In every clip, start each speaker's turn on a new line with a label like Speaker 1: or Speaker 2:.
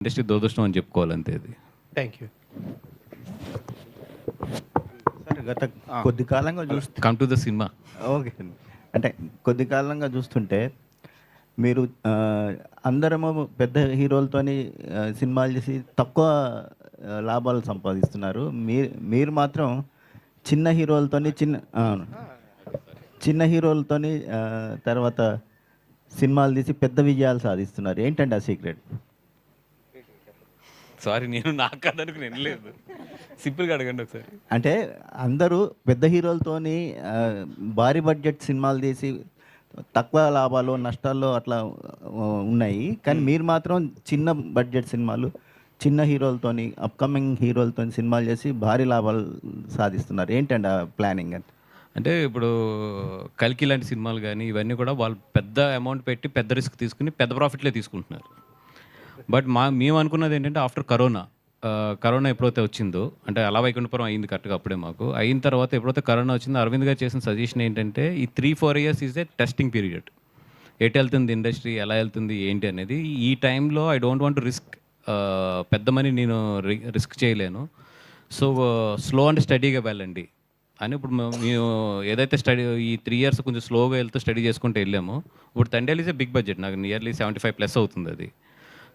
Speaker 1: Industry దురదృష్టం అని చెప్పుకోవాలి అంతే ఇది
Speaker 2: థ్యాంక్ యూ
Speaker 3: సార్ గత కొద్ది కాలంగా చూస్తే
Speaker 1: come to the cinema
Speaker 3: okay. అంటే కొద్ది కాలంగా చూస్తుంటే మీరు అందరము పెద్ద హీరోలతోని సినిమాలు చేసి తక్కువ లాభాలు సంపాదిస్తున్నారు. మీరు మీరు మాత్రం చిన్న హీరోలతోని చిన్న. చిన్న హీరోలతోని తర్వాత సినిమాలు తీసి పెద్ద విజయాలు సాధిస్తున్నారు. ఏంటండి ఆ సీక్రెట్?
Speaker 1: సారీ నేను నాకు కాదనుకు నేను లేదు సింపుల్గా అడగండి ఒకసారి.
Speaker 3: అంటే అందరూ పెద్ద హీరోలతోని ఆ, భారీ బడ్జెట్ సినిమాలు తీసి తక్కువ లాభాలు నష్టాల్లో అట్లా ఆ, ఉన్నాయి. కానీ మీరు మాత్రం చిన్న బడ్జెట్ సినిమాలు చిన్న హీరోలతోని అప్కమింగ్ హీరోలతో సినిమాలు చేసి భారీ లాభాలు సాధిస్తున్నారు. ఏంటండి ఆ ప్లానింగ్ అంటే?
Speaker 1: అంటే ఇప్పుడు కల్కి లాంటి సినిమాలు కానీ ఇవన్నీ కూడా వాళ్ళు పెద్ద అమౌంట్ పెట్టి పెద్ద రిస్క్ తీసుకుని పెద్ద ప్రాఫిట్లే తీసుకుంటున్నారు. బట్ మా మేము అనుకున్నది ఏంటంటే ఆఫ్టర్ కరోనా కరోనా ఎప్పుడైతే వచ్చిందో అంటే అలా వైకుంఠపురం అయింది కరెక్ట్గా అప్పుడే మాకు అయిన తర్వాత ఎప్పుడైతే కరోనా వచ్చిందో అరవింద్ గారు చేసిన సజెషన్ ఏంటంటే ఈ three four years is a testing period ఎటు వెళ్తుంది ఇండస్ట్రీ ఎలా వెళ్తుంది ఏంటి అనేది. ఈ టైంలో ఐ డోంట్ వాంట్ రిస్క్ పెద్ద మనీ నేను రిస్క్ చేయలేను. సో స్లో అండ్ స్టడీగా వెళ్ళండి అని ఇప్పుడు మేము ఏదైతే స్టడీ ఈ త్రీ ఇయర్స్ కొంచెం స్లోగా వెళ్తూ స్టడీ చేసుకుంటూ వెళ్ళాము ఇప్పుడు తండేలు ఇస్ బిగ్ బడ్జెట్ నాకు నియర్లీ సెవెంటీ ఫైవ్ ప్లస్ అవుతుంది అది.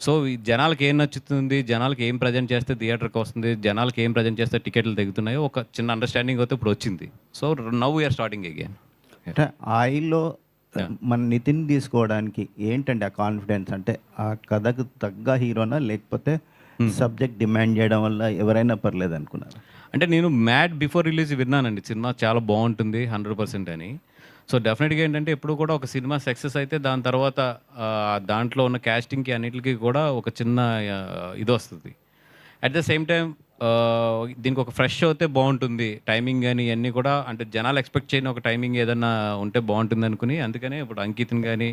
Speaker 1: సో ఈ జనాలకి ఏం నచ్చుతుంది? జనాలకి ఏం ప్రజెంట్ చేస్తే థియేటర్కి వస్తుంది? జనాలకి ఏం ప్రజెంట్ చేస్తే టికెట్లు తెగుతున్నాయో ఒక చిన్న అండర్స్టాండింగ్ అయితే ఇప్పుడు వచ్చింది. So now we are starting again
Speaker 3: అంటే ఆయిల్లో మన నితిన్ తీసుకోవడానికి ఏంటండి ఆ కాన్ఫిడెన్స్ అంటే ఆ కథకు తగ్గ హీరోనా లేకపోతే సబ్జెక్ట్ డిమాండ్ చేయడం వల్ల ఎవరైనా పర్లేదు అనుకున్నారు?
Speaker 1: అంటే నేను మ్యాడ్ బిఫోర్ రిలీజ్ విన్నానండి. సినిమా చాలా బాగుంటుంది హండ్రెడ్ పర్సెంట్ అని. సో డెఫినెట్గా ఏంటంటే ఎప్పుడు కూడా ఒక సినిమా సక్సెస్ అయితే దాని తర్వాత దాంట్లో ఉన్న క్యాస్టింగ్కి అన్నిటికి కూడా ఒక చిన్న ఇది వస్తుంది. అట్ ద సేమ్ టైం దీనికి ఒక ఫ్రెష్ అయితే బాగుంటుంది. టైమింగ్ కానీ ఇవన్నీ కూడా అంటే జనాలు ఎక్స్పెక్ట్ చేయని ఒక టైమింగ్ ఏదన్నా ఉంటే బాగుంటుంది అనుకుని అందుకనే ఇప్పుడు అంకిత్ని కానీ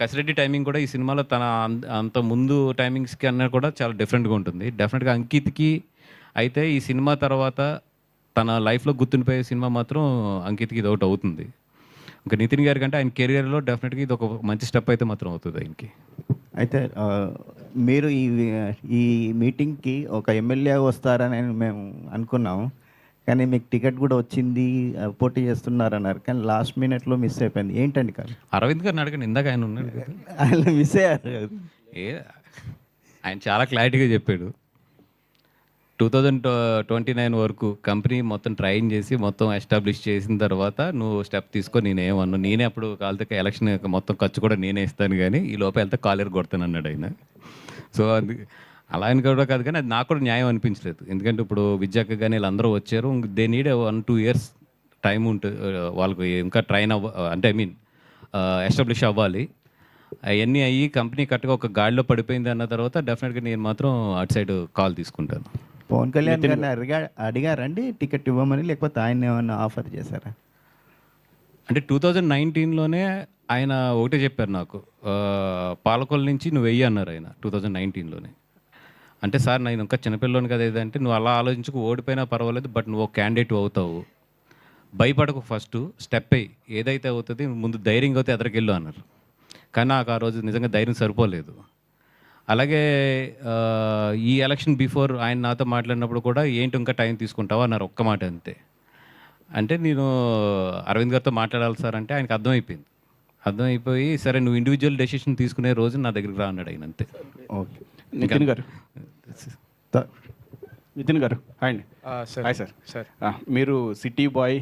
Speaker 1: కసిరెడ్డి టైమింగ్ కూడా ఈ సినిమాలో తన అంత ముందు టైమింగ్స్కి అన్న కూడా చాలా డిఫరెంట్గా ఉంటుంది. డెఫినెట్గా అంకిత్కి అయితే ఈ సినిమా తర్వాత తన లైఫ్లో గుర్తుండిపోయే సినిమా మాత్రం అంకిత్కి ఇది ఒకటి అవుతుంది. ఇంకా నితిన్ గారి కంటే ఆయన కెరియర్లో డెఫినెట్గా ఇది ఒక మంచి స్టెప్ అయితే మాత్రం అవుతుంది ఆయనకి.
Speaker 3: అయితే మీరు ఈ ఈ మీటింగ్కి ఒక ఎమ్మెల్యే వస్తారని మేము అనుకున్నాం కానీ మీకు టికెట్ కూడా వచ్చింది పోటీ చేస్తున్నారన్నారు. కానీ లాస్ట్ మినిట్లో మిస్ అయిపోయింది. ఏంటండి కాదు?
Speaker 1: అరవింద్ గారిని అడగండి. ఇందాక ఆయన ఉన్నాడు
Speaker 3: ఆయన మిస్ అయ్యారు.
Speaker 1: ఏ ఆయన చాలా క్లారిటీగా చెప్పాడు. టూ థౌజండ్ ట్వంటీ నైన్ వరకు కంపెనీ మొత్తం ట్రైన్ చేసి మొత్తం ఎస్టాబ్లిష్ చేసిన తర్వాత నువ్వు స్టెప్ తీసుకో నేనేమన్నా నేనే అప్పుడు కాలితే ఎలక్షన్ మొత్తం ఖర్చు కూడా నేనే ఇస్తాను కానీ ఈ లోపల వెళ్తే కాలేరు కొడతాను అన్నాడు ఆయన. సో అది అలా అని కూడా కాదు కానీ అది నాకు కూడా న్యాయం అనిపించలేదు. ఎందుకంటే ఇప్పుడు విద్యాక కానీ వీళ్ళందరూ వచ్చారు. They need one two years time ఉంటుంది వాళ్ళకు ఇంకా ట్రైన్ అవ్వ అంటే ఐ మీన్ ఎస్టాబ్లిష్ అవ్వాలి. అవన్నీ అయ్యి కంపెనీ కరెక్ట్గా ఒక గాడిలో పడిపోయింది అన్న తర్వాత డెఫినెట్గా నేను మాత్రం అటు సైడ్ కాల్ తీసుకుంటాను.
Speaker 3: పవన్ కళ్యాణ్ గారిని అడిగా అడిగారండి టికెట్ ఇవ్వమని లేకపోతే ఆయన ఏమైనా ఆఫర్ చేశారా?
Speaker 1: అంటే టూ థౌజండ్ నైన్టీన్లోనే ఆయన ఒకటే చెప్పారు నాకు పాలకొల నుంచి నువ్వు వెయ్యి అన్నారు ఆయన టూ థౌజండ్ నైన్టీన్లోనే. అంటే సార్ నేను ఇంకా చిన్నపిల్లని కదా ఏదంటే నువ్వు అలా ఆలోచించుకు ఓడిపోయినా పర్వాలేదు బట్ నువ్వు ఒక క్యాండిడేట్ అవుతావు. భయపడకు ఫస్ట్ స్టెప్ అయ్యి ఏదైతే అవుతుంది ముందు ధైర్యంగా అయితే ఎదరికెళ్ళు అన్నారు. కానీ నాకు ఆ రోజు నిజంగా ధైర్యం సరిపోలేదు. అలాగే ఈ ఎలక్షన్ బిఫోర్ ఆయన నాతో మాట్లాడినప్పుడు కూడా ఏంటి ఇంకా టైం తీసుకుంటావా? అన్నారు ఒక్క మాట అంతే. అంటే నేను అరవింద్ గారితో మాట్లాడాలి సార్ అంటే ఆయనకు అర్థమైపోయింది అర్థమైపోయి సరే నువ్వు ఇండివిజువల్ డెసిషన్ తీసుకునే రోజు నా దగ్గరికి రా అన్నాడు ఆయన అంతే.
Speaker 3: ఓకే.
Speaker 4: నితిన్ గారు. నితిన్ గారు హాయ్ అండి.
Speaker 2: సార్.
Speaker 4: Hi sir.
Speaker 2: సార్.
Speaker 4: మీరు సిటీ బాయ్